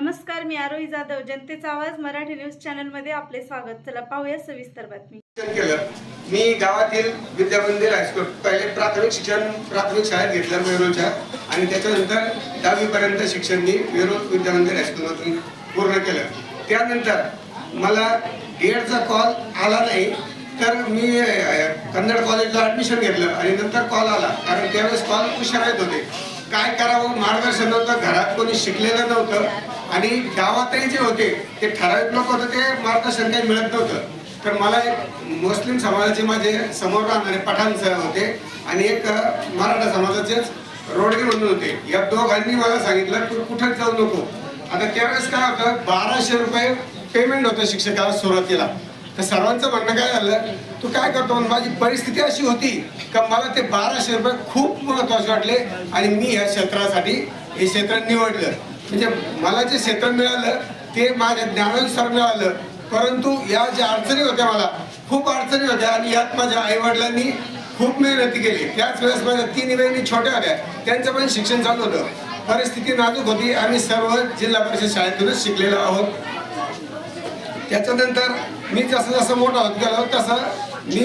नमस्कार मी आरोही जाधव. जनतेचा आवाज मराठी न्यूज चॅनलमध्ये आपले स्वागत. चला पाहूया सविस्तर बातमी. केलं. मी गावातील विद्यामंदिर हायस्कूल पहिले प्राथमिक शिक्षण प्राथमिक शाळेत घेतलं वेरूळच्या आणि त्याच्यानंतर दहावीपर्यंत शिक्षण मी वेरूळ विद्यामंदिर हायस्कूलमधून पूर्ण केलं. त्यानंतर मला एडचा कॉल आला नाही तर मी कन्नड कॉलेजला ऍडमिशन घेतलं आणि नंतर कॉल आला कारण त्यावेळेस कॉल हुशार येत होते. काय करावं मार्गदर्शन नव्हतं घरात कोणी शिकलेलं नव्हतं आणि गावातही जे होते ते ठराविक लोक होते ते मार्गदर्शन काही मिळत नव्हतं. तर मला एक मुस्लिम समाजाचे माझे समोर राहणारे पठाण सर होते आणि एक मराठा समाजाचेच रोडगे म्हणून होते. या दोघांनी मला सांगितलं तू कुठंच जाऊ नको. आता त्यावेळेस काय होतं बाराशे रुपये पेमेंट होतं शिक्षकाला सुरुवातीला. तर सर्वांचं म्हणणं काय झालं तू काय करतो? माझी परिस्थिती अशी होती का मला ते बाराशे रुपये खूप महत्त्वाचे वाटले आणि मी या क्षेत्रासाठी हे क्षेत्र निवडलं. म्हणजे मला जे क्षेत्र मिळालं ते माझ्या ज्ञानानुसार मिळालं. परंतु या ज्या अडचणी होत्या मला खूप अडचणी होत्या आणि यात माझ्या आईवडिलांनी खूप मेहनती केली. त्याच वेळेस माझ्या तीन बहिणी छोट्या होत्या. त्यांचं पण शिक्षण चालू होतं. परिस्थिती नाजूक होती. आम्ही सर्व जिल्हा परिषद शाळेतूनच शिकलेलो आहोत. त्याच्यानंतर मी जसं जसं मोठा होत गेलो तसं मी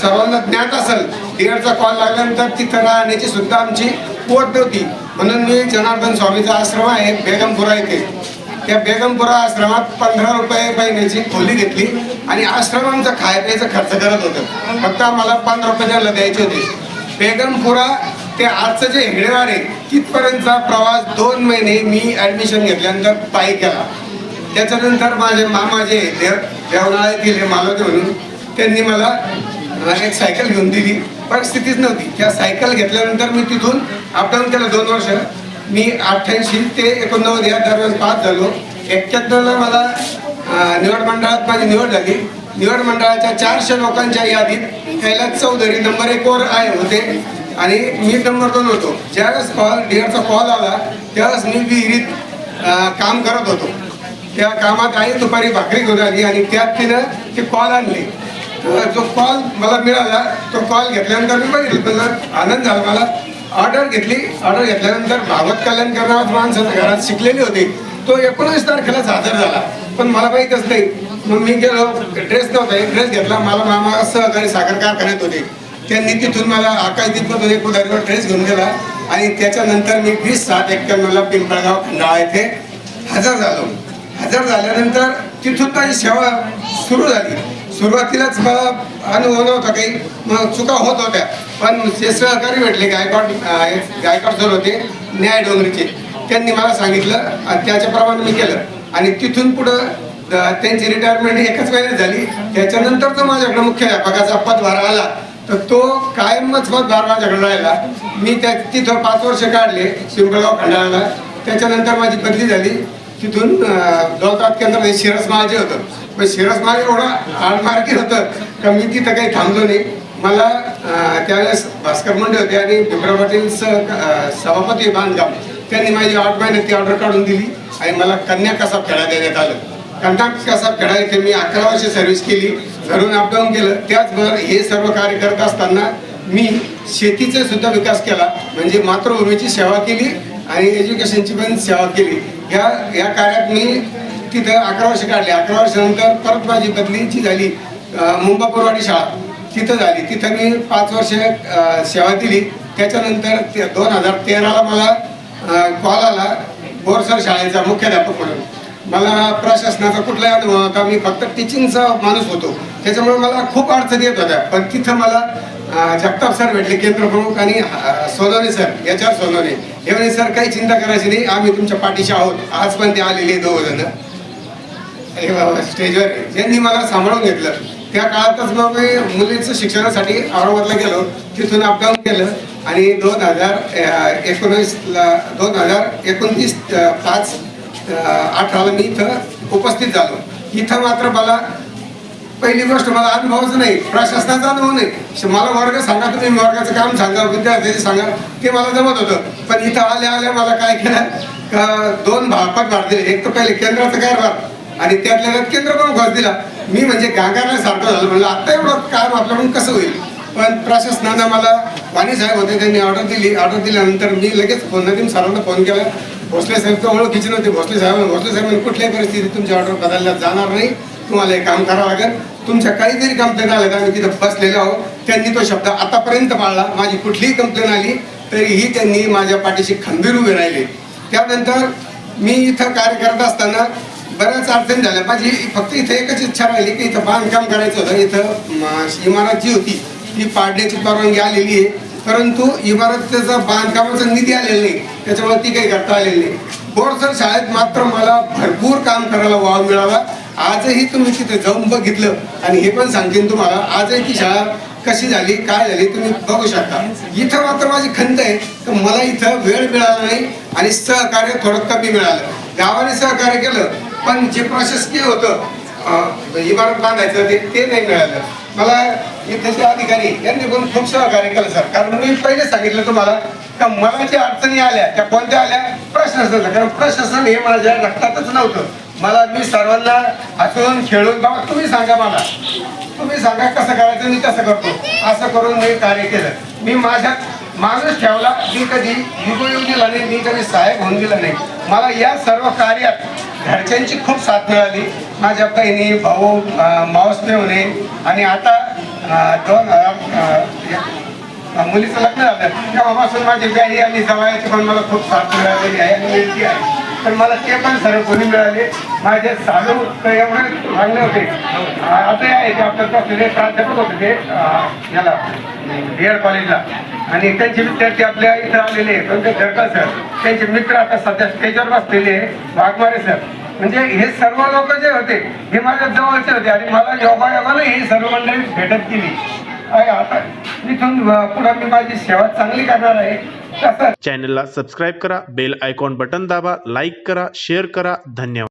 सर्वांना ज्ञात असेल. डिअरचा कॉल लागल्यानंतर तिथं राहण्याची सुद्धा आमची पोट नव्हती. म्हणून मी जनार्दन स्वामीचा आश्रम आहे बेगमपुरा येथे त्या बेगमपुरा आश्रमात पंधरा रुपये महिन्याची खोली घेतली आणि आश्रम आमचा खाय प्यायचा खर्च करत होतं. फक्त आम्हाला पंधरा रुपये द्यायला द्यायचे होते. बेगमपुरा ते आजचं जे हेडेवार आहे तिथपर्यंतचा प्रवास दोन महिने मी ऍडमिशन घेतल्यानंतर पायी केला. त्याच्यानंतर माझे मामा जे देवनाळ्यातील हे मालवते म्हणून त्यांनी मला आणि एक सायकल घेऊन दिली. परिस्थितीच नव्हती. त्या सायकल घेतल्यानंतर मी तिथून अपडाऊन केलं दोन वर्ष मी अठ्ठ्याऐंशी ते एकोणनव्वद या दरम्यान पास झालो. एक्क्याण्णवला मला निवड मंडळात माझी निवड झाली. निवड मंडळाच्या चारशे लोकांच्या यादीत कैलास चौधरी नंबर एक वर आहे होते. आणि मी नंबर दोन होतो. ज्यावेळेस कॉल डिअरचा कॉल आला त्यावेळेस मी विहिरीत काम करत होतो. त्या कामात आई दुपारी भाकरी घेऊन आली आणि त्यात तिनं ते कॉल आणले. जो कॉल मला मिळाला तो कॉल घेतल्यानंतर मी बघितलं. मला आनंद झाला मला. ऑर्डर घेतली. ऑर्डर घेतल्यानंतर भागवत कल्याण करणार माणसं घरात शिकलेली होती. तो एकोणीस तारखेलाच हजर झाला. पण मला माहीतच नाही. मग मी गेलो. ड्रेस नव्हता. एक ड्रेस घेतला. मला मामा सहकारी साखर कारखान्यात होते. त्यांनी तिथून मला आकाश दीपमधून एक उदारीवर ड्रेस घेऊन गेला. आणि त्याच्यानंतर मी वीस सात एक्क्याण्णवला पिंपळगाव खंडाळा येथे हजर झालो. हजर झाल्यानंतर तिथून माझी सेवा सुरू झाली. सुरुवातीलाच मला अनुभव नव्हता काही. मग चुका होत होत्या. पण जे सहकारी भेटले गायकवाड गायकवाड सर होते न्याय डोंगरीचे. त्यांनी मला सांगितलं आणि त्याच्याप्रमाणे मी केलं. आणि तिथून पुढं त्यांची रिटायरमेंट एकच महिन्यात झाली. त्याच्यानंतर जो माझ्याकडे मुख्याध्यापकाचा पदभार आला. तर तो कायमच पदभार माझ्याकडे राहिला. मी त्या तिथं पाच वर्ष काढले पिंपळगाव खंडाळाला. त्याच्यानंतर माझी बदली झाली. तिथून दौलताबाद केंद्र शिरस महाजे होतं. पण शिरसमाळ एवढं आडमार्गी होतं का मी तिथं काही थांबलो नाही. मला त्यावेळेस भास्कर मुंडे होते आणि भिमराव पाटील सभापती बांधकाम. त्यांनी माझी आठ महिन्यात ती ऑर्डर काढून दिली आणि मला कन्या कसा खेळा देण्यात आलं. कन्या कसा खेळा इथे मी अकरा वर्ष सर्व्हिस केली. घरून अपडाऊन केलं. त्याचबरोबर हे सर्व कार्य करत असताना मी शेतीचा सुद्धा विकास केला. म्हणजे मातृभूमीची सेवा केली आणि एज्युकेशनची पण सेवा केली. या या कार्यात मी तिथं अकरा वर्ष काढले. अकरा वर्षानंतर परत माझी बदलीची झाली. अं, मुंबापूरवाडी शाळा तिथं झाली. तिथं मी पाच वर्ष सेवा दिली. त्याच्यानंतर ते दोन हजार तेराला मला कॉल आला बोरसर शाळेचा मुख्याध्यापक म्हणून. मला प्रशासनाचा कुठलाही अनुभव नव्हता. मी फक्त टीचिंगचा माणूस होतो. त्याच्यामुळे मला खूप अडचणी येत होत्या. पण तिथं मला जगताप सर भेटले केंद्र प्रमुख आणि सोनवणे सर याच्यावर सोनवणे. हे म्हणे सर काही चिंता करायची नाही आम्ही तुमच्या पाठीशी आहोत. आज पण ते आलेले दोघ जण अरे बाबा स्टेजवर. ज्यांनी मला सांभाळून घेतलं. त्या काळातच मग मी मुलीचं शिक्षणासाठी औरंगाबादला गेलो. तिथून अपडाऊन केलं. आणि दोन हजार एकोणीसला दोन हजार एकोणतीस पाच अठराला मी इथं उपस्थित झालो. इथं मात्र मला पहिली गोष्ट मला अनुभवच नाही प्रशासनाचा अनुभव नाही. मला वर्ग सांगा तुम्ही वर्गाचं काम सांगा विद्यार्थ्याचे सांगा ते मला जमत होतं. पण इथं आल्या आल्या मला काय केलं? का दोन भापत भार दिले एक तर पहिले केंद्राचं काय कारभार आणि त्यातल्या केंद्र पण घोष दिला. मी म्हणजे गांगारल्यासारखं झालं. म्हणलं आता एवढं काम आपल्याकडून कसं होईल? पण प्रशासनानं मला वाणी साहेब होते त्यांनी ऑर्डर दिली. ऑर्डर दिल्यानंतर मी लगेच फोन नदीम सरांना फोन केला. भोसले साहेब तर ओळखीचे नव्हते. भोसले साहेब भोसले साहेब कुठल्याही परिस्थितीत तुमची ऑर्डर बदलल्या जाणार नाही. तुम्हाला हे काम करावं लागेल. तुमच्या काहीतरी कंप्लेंट आलं तर आम्ही तिथं बसलेलो आहोत. त्यांनी तो शब्द आतापर्यंत पाळला. माझी कुठलीही कंप्लेंट आली तरीही त्यांनी माझ्या पाठीशी खंबीर उभे राहिले. त्यानंतर मी इथं कार्य करत असताना बऱ्याच अडचणी झाल्या. माझी फक्त इथं एकच इच्छा राहिली की इथं बांधकाम करायचं होतं. इथं इमारत जी होती ती पाडण्याची परवानगी आलेली आहे. परंतु इमारतीचा बांधकामाचा निधी आलेला नाही त्याच्यामुळे ती काही करता आलेली नाही. बोरसर शाळेत मात्र मला भरपूर काम करायला वाव मिळाला. आजही तुम्ही तिथे जाऊन बघितलं आणि हे पण सांगेन तुम्हाला आजही ती शाळा कशी झाली काय झाली तुम्ही बघू शकता. इथं मात्र माझी खंत आहे तर मला इथं वेळ मिळाला नाही आणि सहकार्य थोडं कमी मिळालं. गावाने सहकार्य केलं पण जे प्रशासकीय होतं इमारत बांधायचं ते ते नाही मिळालं. मला इथेचे अधिकारी यांनी पण खूप सहकार्य केलं सर. कारण मी पहिले सांगितलं तुम्हाला का मला ज्या अडचणी आल्या त्या कोणत्या आल्या? प्रशासनाचं. कारण प्रशासन हे माझ्या रक्तातच नव्हतं. मला मी सर्वांना हसून खेळून बाबा तुम्ही सांगा मला. तुम्ही सांगा कसं करायचं मी कसं करतो? असं करून मी कार्य केलं. मी माझ्या माणूस ठेवला मी कधी युग दिला नाही मी कधी सहाय्यक होऊन दिला नाही. मला या सर्व कार्यात घरच्यांची खूप साथ मिळाली. माझ्या बहिणी भाऊ अं, मावस आणि आता दोन मुलीचं लग्न झालं. तेव्हापासून माझी गाई आणि जवायाची पण मला खूप साथ मिळालेली आहे आणि मिळती आहे. पण मला ते पण सर्व कोणी मिळाले. माझे चालू तर एवढे चांगले होते. आता आहे ते आपल्या कसलेले प्राध्यापक होते ते याला एड कॉलेजला. आणि त्यांचे विद्यार्थी आपल्या इथं आलेले आहेत. पण ते झडका सर. त्यांचे मित्र आता सध्या स्टेजवर बसलेले वाघमारे सर. म्हणजे हे सर्व लोक जे होते हे माझ्या जवळचे होते आणि मला योगायोगाने ही सर्व मंडळी भेटत गेली. आता इथून पुढे मी माझी सेवा चांगली करणार आहे. चॅनलला सबस्क्राईब करा बेल आयकॉन बटन दाबा लाईक करा शेअर करा. धन्यवाद.